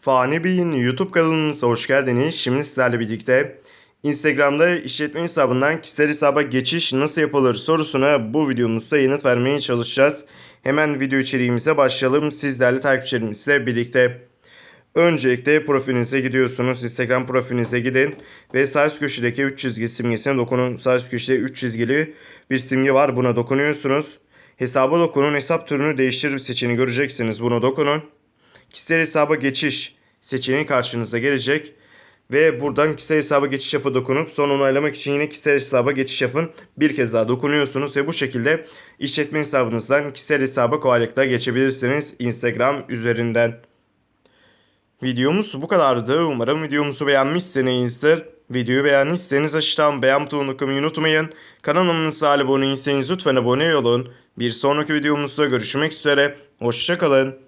Fani Bey'in YouTube kanalımıza hoş geldiniz. Şimdi sizlerle birlikte Instagram'da işletme hesabından kişisel hesaba geçiş nasıl yapılır sorusuna bu videomuzda yanıt vermeye çalışacağız. Hemen video içeriğimize başlayalım. Siz değerli takipçilerimizle birlikte. Öncelikle profilinize gidiyorsunuz. Instagram profilinize gidin ve sağ üst köşedeki 3 çizgi simgesine dokunun. Sağ üst köşede 3 çizgili bir simge var. Buna dokunuyorsunuz. Hesaba dokunun. Hesap türünü değiştir seçeneğini göreceksiniz. Buna dokunun. Kişisel hesaba geçiş seçeneği karşınıza gelecek. Ve buradan kişisel hesaba geçiş yapı dokunup son onaylamak için yine kişisel hesaba geçiş yapın. Bir kez daha dokunuyorsunuz ve bu şekilde işletme hesabınızdan kişisel hesaba kolaylıkla geçebilirsiniz Instagram üzerinden. Videomuz bu kadardı. Umarım videomuzu beğenmişsinizdir. Videoyu beğendiyseniz aşağıdan beğen butonunu tıklamayı unutmayın. Kanalımıza abone değilseniz lütfen abone olun. Bir sonraki videomuzda görüşmek üzere. Hoşçakalın.